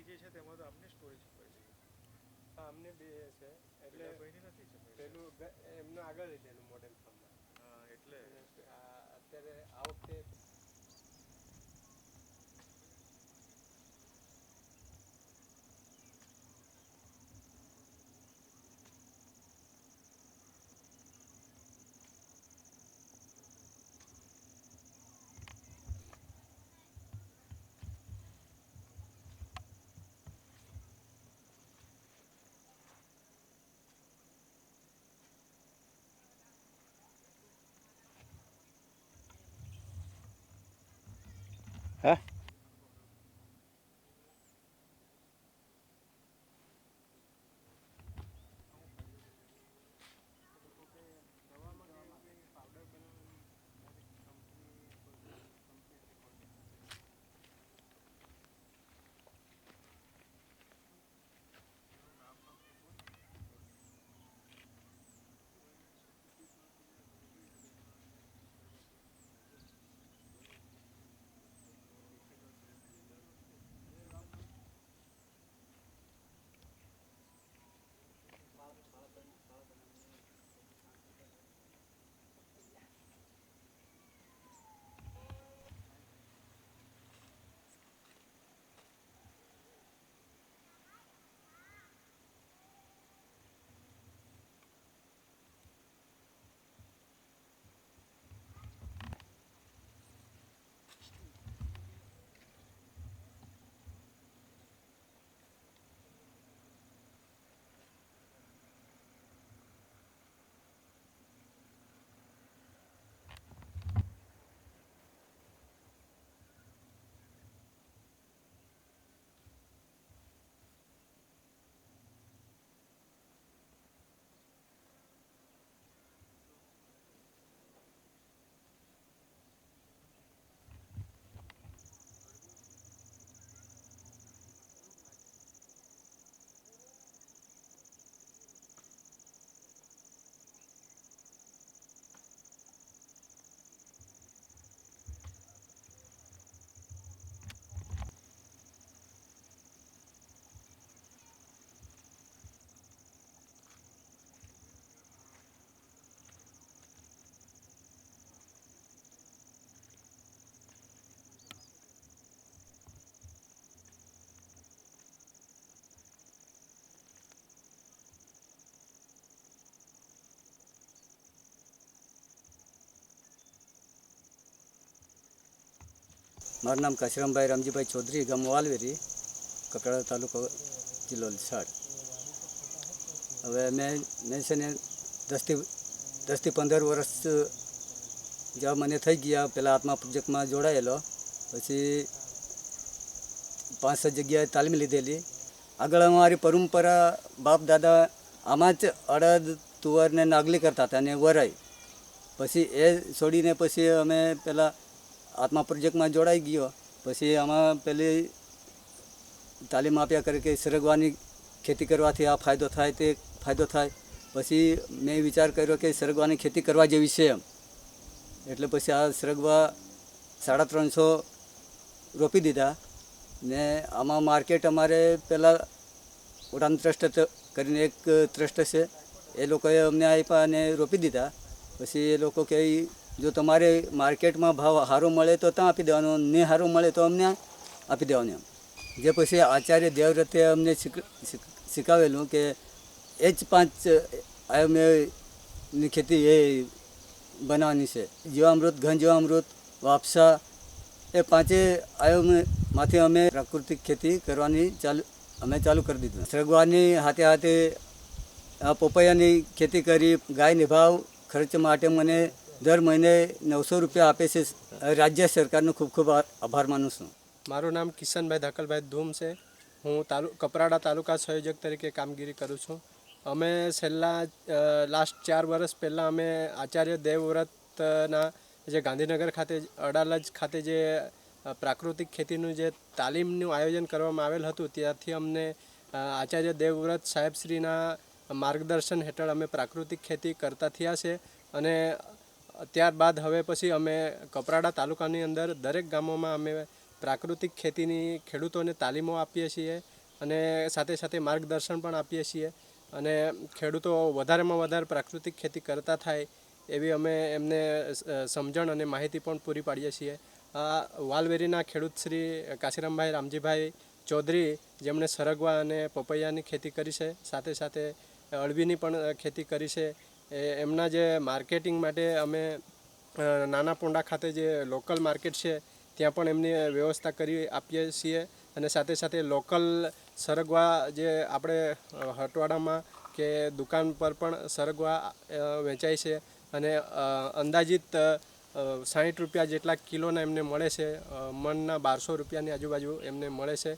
પેલી જે છે તેમાં તો અમને સ્ટોરેજ હોય છે. અમને બે છે. એટલે કોઈની નથી છે. પેલું એમનું આગળ લીધેલું મોડેલ ફોનમાં એટલે. આ અત્યારે ฮะ મારું નામ કશરમભાઈ રામજીભાઈ ચૌધરી, ગામ વાલવેરી કપરાડા તાલુકો જિલ્લો વલસાડ હવે મેં મેં છે ને દસથી દસથી પંદર વર્ષ જવા મને થઈ ગયા, પહેલાં આત્મા પ્રોજેક્ટમાં જોડાયેલો, પછી પાંચ છ જગ્યાએ તાલીમ લીધેલી. આગળ અમારી પરંપરા, બાપ દાદા આમાં જ અડદ, તુવર ને નાગલી કરતા હતા અને વરાઈ. પછી એ છોડીને પછી અમે પેલા આત્મા પ્રોજેક્ટમાં જોડાઈ ગયો. પછી આમાં પેલી તાલીમ આપ્યા કરે કે સરગવાની ખેતી કરવાથી આ ફાયદો થાય, તે ફાયદો થાય. પછી મેં વિચાર કર્યો કે સરગવાની ખેતી કરવા જેવી છે એમ. એટલે પછી આ સરગવા સાડા ત્રણસો રોપી દીધા. ને આમાં માર્કેટ અમારે પહેલાં ઉડાન ટ્રસ્ટ કરીને એક ટ્રસ્ટ છે. એ લોકોએ અમને આપ્યા અને રોપી દીધા. પછી એ લોકો કહે જો તમારે માર્કેટમાં ભાવ સારો મળે તો ત્યાં આપી દેવાનો, ને સારો મળે તો અમને આપી દેવાનું એમ. જે પછી આચાર્ય દેવવ્રતે અમને શીખ- શીખ- શીખવેલું કે એ જ પાંચ આયુર્વેદની ખેતી એ બનાવવાની છે. જીવામૃત, ઘન જીવામૃત, વાપસા, એ પાંચે આયોમાંથી અમે પ્રાકૃતિક ખેતી કરવાની ચાલુ, અમે ચાલુ કરી દીધું. સગવાની હાથે હાથે પપૈયાની ખેતી કરી, ગાયની ભાવ, ખર્ચ માટે મને દર મહિને નવસો રૂપિયા આપે છે. રાજ્ય સરકારનો ખૂબ ખૂબ આભાર માનું છું. મારું નામ કિશનભાઈ ધાકલભાઈ ધૂમ છે. હું તાલુ કપરાડા તાલુકા સંયોજક તરીકે કામગીરી કરું છું. અમે છેલ્લા લાસ્ટ ચાર વર્ષ પહેલાં અમે આચાર્ય દેવવ્રતના જે ગાંધીનગર ખાતે અડાલજ ખાતે જે પ્રાકૃતિક ખેતીનું જે તાલીમનું આયોજન કરવામાં આવેલ હતું, ત્યાંથી અમને આચાર્ય દેવવ્રત સાહેબશ્રીના માર્ગદર્શન હેઠળ અમે પ્રાકૃતિક ખેતી કરતા થયા છે. અને ત્યારબાદ હવે પછી અમે કપરાડા તાલુકાની અંદર દરેક ગામોમાં અમે પ્રાકૃતિક ખેતીની ખેડૂતોને તાલીમો આપીએ છીએ અને સાથે સાથે માર્ગદર્શન પણ આપીએ છીએ. અને ખેડૂતો વધારેમાં વધારે પ્રાકૃતિક ખેતી કરતા થાય એવી અમે એમને સમજણ અને માહિતી પણ પૂરી પાડીએ છીએ. આ વાલવેરીના ખેડૂત શ્રી કાશીરામભાઈ રામજીભાઈ ચૌધરી જેમણે સરગવા અને પપૈયાની ખેતી કરી છે, સાથે સાથે અળવીની પણ ખેતી કરી છે. એમના જે માર્કેટિંગ માટે અમે નાના પોંડા ખાતે જે લોકલ માર્કેટ છે, ત્યાં પણ એમની વ્યવસ્થા કરી આપીએ છીએ. અને સાથે સાથે લોકલ સરગવા જે આપણે હટવાડામાં કે દુકાન પર પણ સરગવા વેચાય છે. અને અંદાજિત સાઠ રૂપિયા જેટલા કિલોના એમને મળે છે. મનના બારસો રૂપિયાની આજુબાજુ એમને મળે છે.